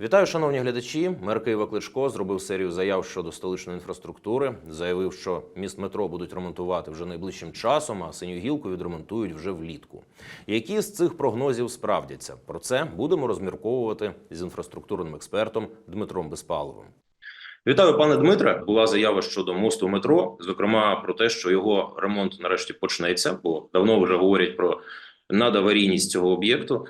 Вітаю, шановні глядачі. Мер Києва Кличко зробив серію заяв щодо столичної інфраструктури. Заявив, що міст метро будуть ремонтувати вже найближчим часом, а синю гілку відремонтують вже влітку. Які з цих прогнозів справдяться? Про це будемо розмірковувати з інфраструктурним експертом Дмитром Безпаловим. Вітаю, пане Дмитре. Була заява щодо мосту метро, зокрема про те, що його ремонт нарешті почнеться, бо давно вже говорять про надаварійність цього об'єкту.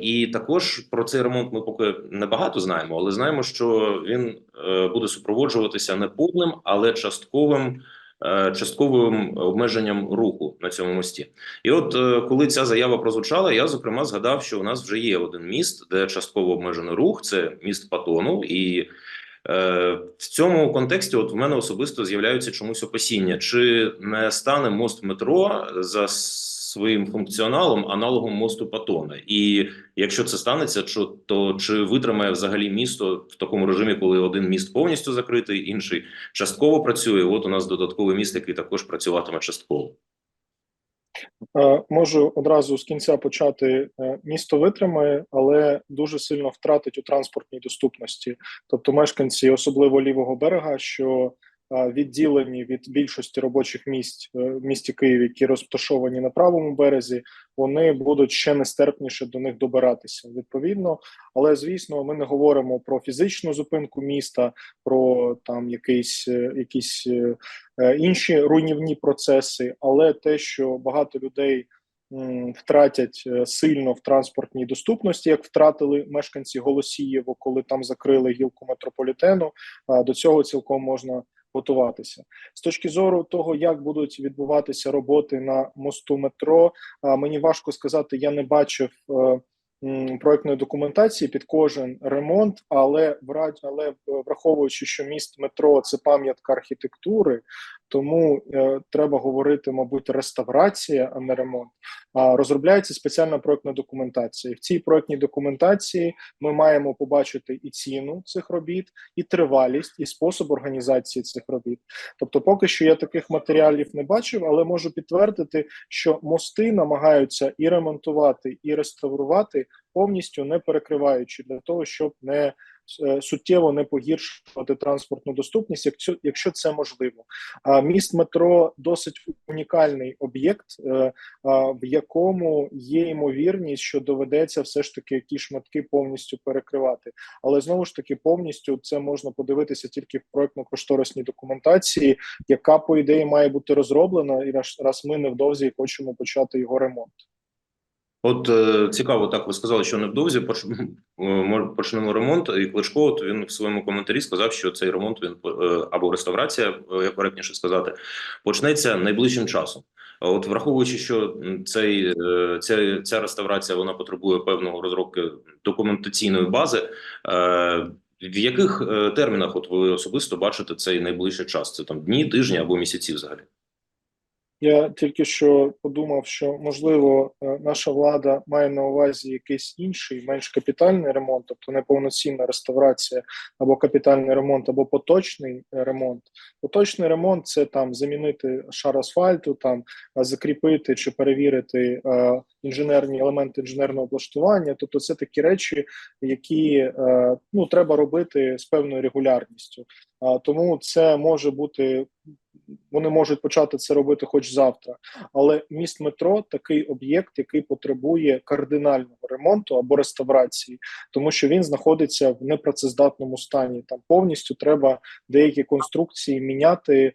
І також про цей ремонт ми поки не багато знаємо, але знаємо, що він е, буде супроводжуватися не повним, але частковим. е, Частковим обмеженням руху на цьому мості, і от е, коли ця заява прозвучала, я зокрема згадав, що у нас вже є один міст, де частково обмежений рух. Це міст Патону, і е, в цьому контексті, от в мене особисто з'являються чомусь опасіння, чи не стане мост метро за своїм функціоналом аналогом мосту Патона, і якщо це станеться, то, чи витримає взагалі місто в такому режимі, коли один міст повністю закритий, інший частково працює. От у нас додатковий міст, який також працюватиме частково. Е, Можу одразу з кінця почати. Е, Місто витримає, але дуже сильно втратить у транспортній доступності. Тобто, мешканці, особливо лівого берега, що відділені від більшості робочих місць е, в місті Києві, які розташовані на правому березі, вони будуть ще нестерпніше до них добиратися. Відповідно, але звісно, ми не говоримо про фізичну зупинку міста, про там е, якісь е, е, інші руйнівні процеси, але те, що багато людей втратять е, сильно в транспортній доступності, як втратили мешканці Голосієво, коли там закрили гілку метрополітену, до цього цілком можна готуватися. З точки зору того, як будуть відбуватися роботи на мосту метро, мені важко сказати, я не бачив. е, Проектної документації під кожен ремонт, але але е, враховуючи, що міст метро це пам'ятка архітектури, тому е, треба говорити, мабуть, реставрація, а не ремонт. А розробляється спеціальна проектна документація. В цій проектній документації ми маємо побачити і ціну цих робіт, і тривалість, і спосіб організації цих робіт. Тобто, поки що я таких матеріалів не бачив, але можу підтвердити, що мости намагаються і ремонтувати, і реставрувати повністю не перекриваючи для того, щоб не суттєво не погіршувати транспортну доступність, якщо, якщо це можливо. А міст метро досить унікальний об'єкт, е, в якому є ймовірність, що доведеться все ж таки ті шматки повністю перекривати. Але знову ж таки, повністю це можна подивитися тільки в проектно-кошторисній документації, яка по ідеї має бути розроблена, і раз, раз ми невдовзі хочемо почати його ремонт. От е, цікаво, так ви сказали, що невдовзі е, почнемо ремонт. І Кличко, от він в своєму коментарі сказав, що цей ремонт він е, або реставрація, як коректніше сказати, почнеться найближчим часом. От враховуючи, що цей ця, ця реставрація вона потребує певного розробки документаційної бази. В яких термінах от ви особисто бачите цей найближчий час? Це там дні, тижні або місяці взагалі? Я тільки що подумав, що можливо е, наша влада має на увазі якийсь інший, менш капітальний ремонт, тобто не повноцінна реставрація або капітальний ремонт, або поточний е, ремонт. Поточний ремонт це там замінити шар асфальту, там е, закріпити чи перевірити е, інженерні елементи інженерного облаштування. Тобто, це такі речі, які е, ну треба робити з певною регулярністю. А тому це може бути. Вони можуть почати це робити хоч завтра, але міст метро такий об'єкт, який потребує кардинального ремонту або реставрації, тому що він знаходиться в непрацездатному стані. Там повністю треба деякі конструкції міняти е,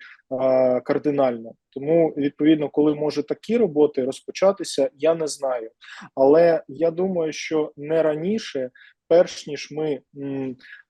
кардинально. Тому відповідно, коли може такі роботи розпочатися, я не знаю. Але я думаю, що не раніше. Перш ніж ми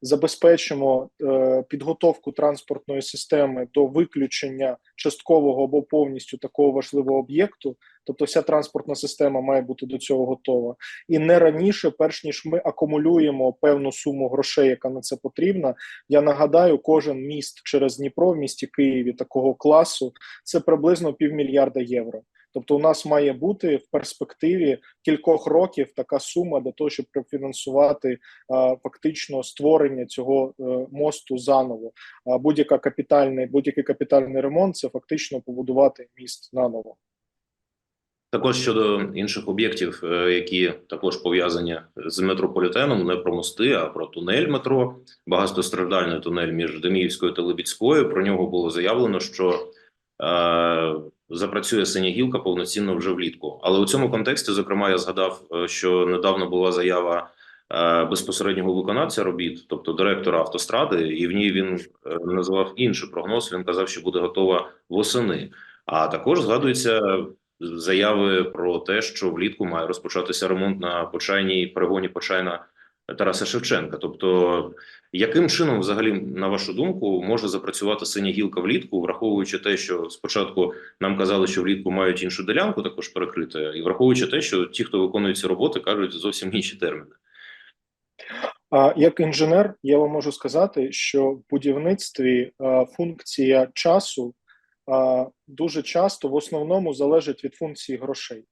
забезпечимо е, підготовку транспортної системи до виключення часткового або повністю такого важливого об'єкту, тобто вся транспортна система має бути до цього готова, і не раніше, перш ніж ми акумулюємо певну суму грошей, яка на це потрібна. Я нагадаю, кожен міст через Дніпро в місті Києві такого класу це приблизно півмільярда євро. Тобто, у нас має бути в перспективі кількох років така сума для того, щоб профінансувати фактично створення цього е, мосту заново. А будь-яка капітальний, будь-який капітальний ремонт це фактично побудувати міст наново. Також щодо інших об'єктів, е, які також пов'язані з метрополітеном, не про мости, а про тунель метро, багатостраждальний тунель між Деміївською та Лебідською. Про нього було заявлено, що е, запрацює синя гілка повноцінно вже влітку. Але у цьому контексті, зокрема, я згадав, е, що недавно була заява е, безпосереднього виконавця робіт, тобто директора автостради, і в ній він е, називав інший прогноз. Він казав, що буде готова восени. А також згадується заяви про те, що влітку має розпочатися ремонт на почайній перегоні почайна Тараса Шевченка. Тобто, яким чином, взагалі, на вашу думку, може запрацювати синя гілка влітку, враховуючи те, що спочатку нам казали, що влітку мають іншу ділянку також перекрити, і враховуючи те, що ті, хто виконує ці роботи, кажуть зовсім інші терміни. А як інженер, я вам можу сказати, що в будівництві функція часу дуже часто в основному залежить від функції грошей.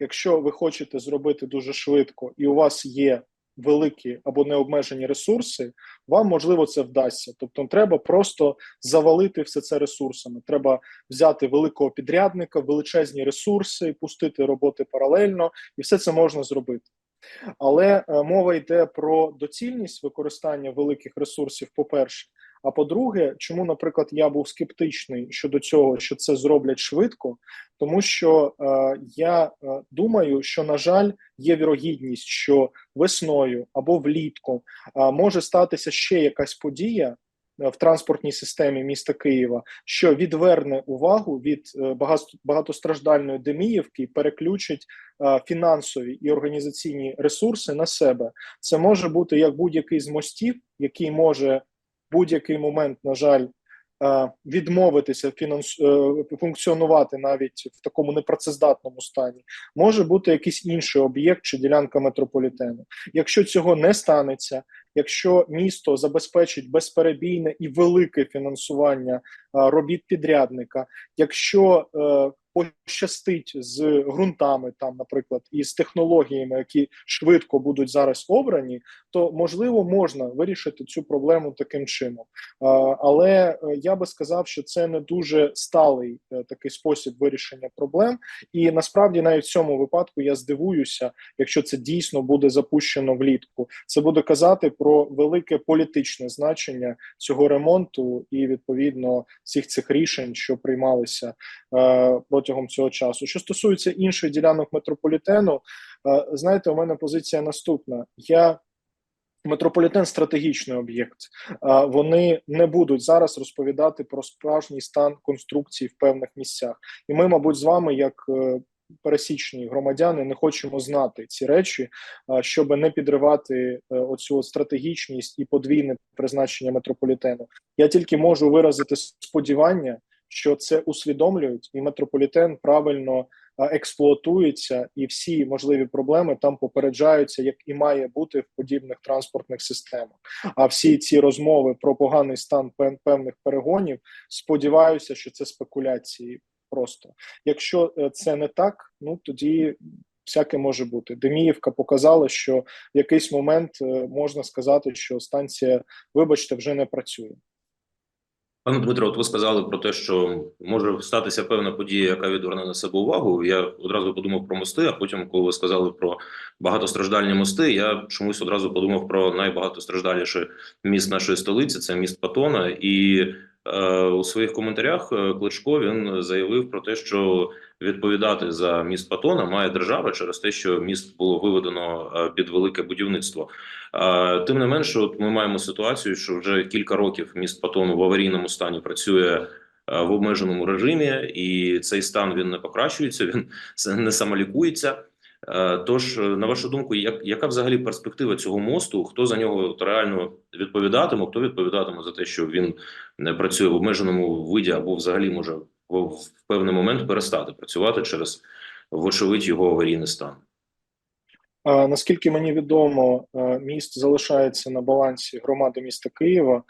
Якщо ви хочете зробити дуже швидко, і у вас є великі або необмежені ресурси, вам можливо це вдасться. Тобто, треба просто завалити все це ресурсами. Треба взяти великого підрядника, величезні ресурси, пустити роботи паралельно, і все це можна зробити. Але е, мова йде про доцільність використання великих ресурсів, по-перше. А по-друге, чому, наприклад, я був скептичний щодо цього, що це зроблять швидко, тому що е, я е, думаю, що на жаль є вірогідність, що весною або влітку е, може статися ще якась подія. е, В транспортній системі міста Києва, що відверне увагу від е, багатостраждальної Деміївки переключить фінансові і організаційні ресурси на себе. Це може бути як будь-який з мостів, який може будь-який момент, на жаль, е, відмовитися фінанс... е, функціонувати навіть в такому непрацездатному стані. Може бути якийсь інший об'єкт чи ділянка метрополітену. Якщо цього не станеться, якщо місто забезпечить безперебійне і велике фінансування е, робіт підрядника, якщо пощастить з ґрунтами, там, наприклад, і з технологіями, які швидко будуть зараз обрані, то можливо можна вирішити цю проблему таким чином. Але е, я би сказав, що це не дуже сталий е, такий спосіб вирішення проблем. І насправді навіть в цьому випадку я здивуюся, якщо це дійсно буде запущено влітку. Це буде казати про велике політичне значення цього ремонту і відповідно всіх цих рішень, що приймалися протягом цього часу. Що стосується інших ділянок метрополітену, е, знаєте, у мене позиція наступна. Я Метрополітен стратегічний об'єкт. А, Вони не будуть зараз розповідати про справжній стан конструкції в певних місцях. І ми, мабуть, з вами, як е, пересічні громадяни, не хочемо знати ці речі, щоб не підривати е, оцю стратегічність і подвійне призначення метрополітену. Я тільки можу виразити сподівання, що це усвідомлюють, і метрополітен правильно експлуатується, і всі можливі проблеми там попереджаються, як і має бути в подібних транспортних системах. А всі ці розмови про поганий стан певних перегонів, сподіваюся, що це спекуляції. Просто якщо е, це не так, ну тоді всяке може бути. Деміївка показала, що в якийсь момент е, можна сказати, що станція, вибачте, вже не працює. Пане Дмитро, от ви сказали про те, що може статися певна подія, яка відверне на себе увагу. Я одразу подумав про мости. А потім, коли ви сказали про багатостраждальні мости, я чомусь одразу подумав про найбагатостраждаліший міст нашої столиці це міст Патона. І у своїх коментарях е, Кличко він заявив про те, що відповідати за міст Патона має держава через те, що міст було виведено е, під велике будівництво. Е, Тим не менше, от ми маємо ситуацію, що вже кілька років міст Патону в аварійному стані працює е, в обмеженому режимі, і цей стан він не покращується, він не самолікується. Е, Тож, е, на вашу думку, як, яка взагалі перспектива цього мосту? Хто за нього реально відповідатиме? Хто відповідатиме за те, що він не працює в обмеженому виді, або взагалі може в, певний момент перестати працювати через вочевидь його аварійний стан? Наскільки мені відомо, е, міст залишається на балансі громади міста Києва.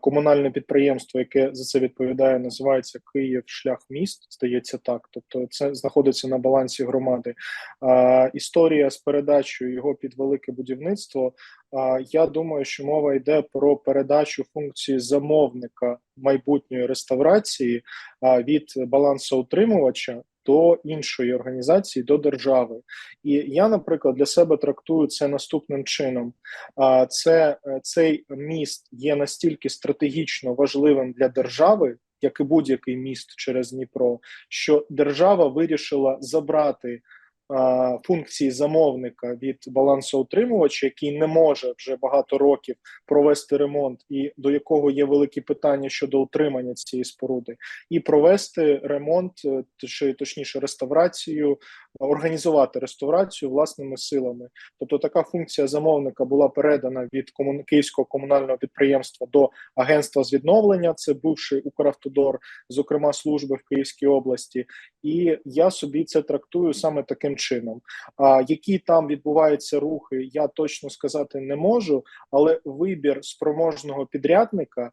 Комунальне підприємство, яке за це відповідає, називається Київ Шлях міст. Здається, так. Тобто, це знаходиться на балансі громади. Історія з передачею його під велике будівництво. Я думаю, що мова йде про передачу функції замовника майбутньої реставрації від балансоутримувача до іншої організації, до держави. І я, наприклад, для себе трактую це наступним чином: це е, цей міст є настільки стратегічно важливим для держави, як і будь-який міст через Дніпро, що держава вирішила забрати функції замовника від балансоутримувача, який не може вже багато років провести ремонт, і до якого є великі питання щодо утримання цієї споруди, і провести ремонт, е, чи точніше реставрацію, організувати реставрацію власними силами. Тобто така функція замовника була передана від комун... Київського комунального підприємства до агентства з відновлення. Це бувший Укравтодор, зокрема служби в Київській області. І я собі це трактую саме таким чином. А які там відбуваються рухи, я точно сказати не можу, але вибір спроможного підрядника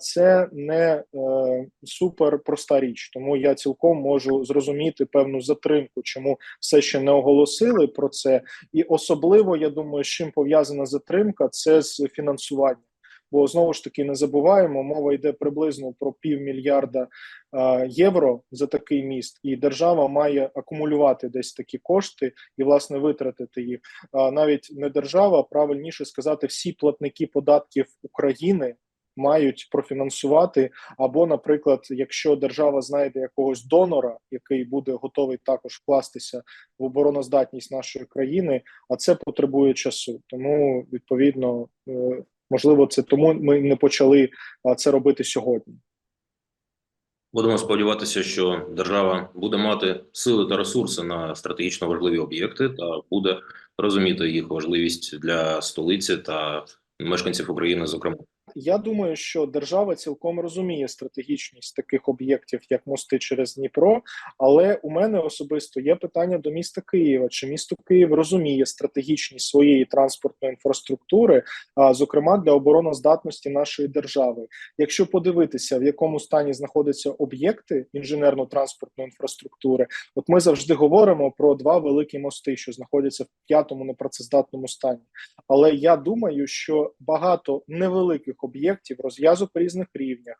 це не е, супер проста річ. Тому я цілком можу зрозуміти певну затримку, чому все ще не оголосили про це. І особливо я думаю, з чим пов'язана затримка, це з фінансуванням. Бо знову ж таки не забуваємо, мова йде приблизно про півмільярда е, євро за такий міст, і держава має акумулювати десь такі кошти і власне витратити їх. А навіть не держава, правильніше сказати, всі платники податків України мають профінансувати. Або, наприклад, якщо держава знайде якогось донора, який буде готовий також вкластися в обороноздатність нашої країни, а це потребує часу. Тому відповідно. е, Можливо, це тому ми не почали це робити сьогодні. Будемо сподіватися, що держава буде мати сили та ресурси на стратегічно важливі об'єкти та буде розуміти їх важливість для столиці та мешканців України, зокрема. Я думаю, що держава цілком розуміє стратегічність таких об'єктів, як мости через Дніпро. Але у мене особисто є питання до міста Києва: чи місто Київ розуміє стратегічність своєї транспортної інфраструктури, а зокрема для обороноздатності нашої держави. Якщо подивитися, в якому стані знаходяться об'єкти інженерно-транспортної інфраструктури, от ми завжди говоримо про два великі мости, що знаходяться в п'ятому непрацездатному стані. Але я думаю, що багато невеликих об'єктів розв'язок різних рівнях,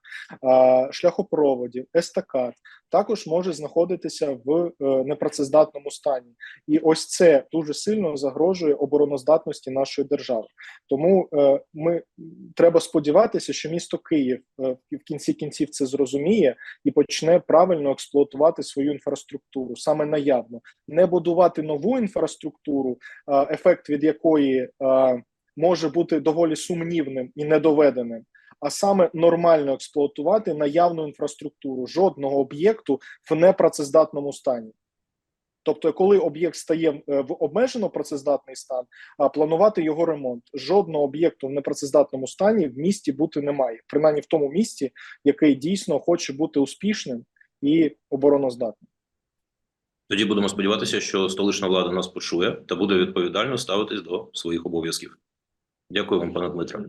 шляхопроводів, естакад також може знаходитися в е, непрацездатному стані, і ось це дуже сильно загрожує обороноздатності нашої держави. Тому е, ми треба сподіватися, що місто Київ е, в кінці кінців це зрозуміє і почне правильно експлуатувати свою інфраструктуру, саме наявно, не будувати нову інфраструктуру, ефект від якої може бути доволі сумнівним і недоведеним, а саме нормально експлуатувати наявну інфраструктуру жодного об'єкту в непрацездатному стані. Тобто, коли об'єкт стає е, в обмежено працездатний стан, а планувати його ремонт. Жодного об'єкту в непрацездатному стані в місті бути немає, принаймні в тому місті, який дійсно хоче бути успішним і обороноздатним. Тоді будемо сподіватися, що столична влада нас почує та буде відповідально ставитись до своїх обов'язків. Дякую вам, пане Дмитре.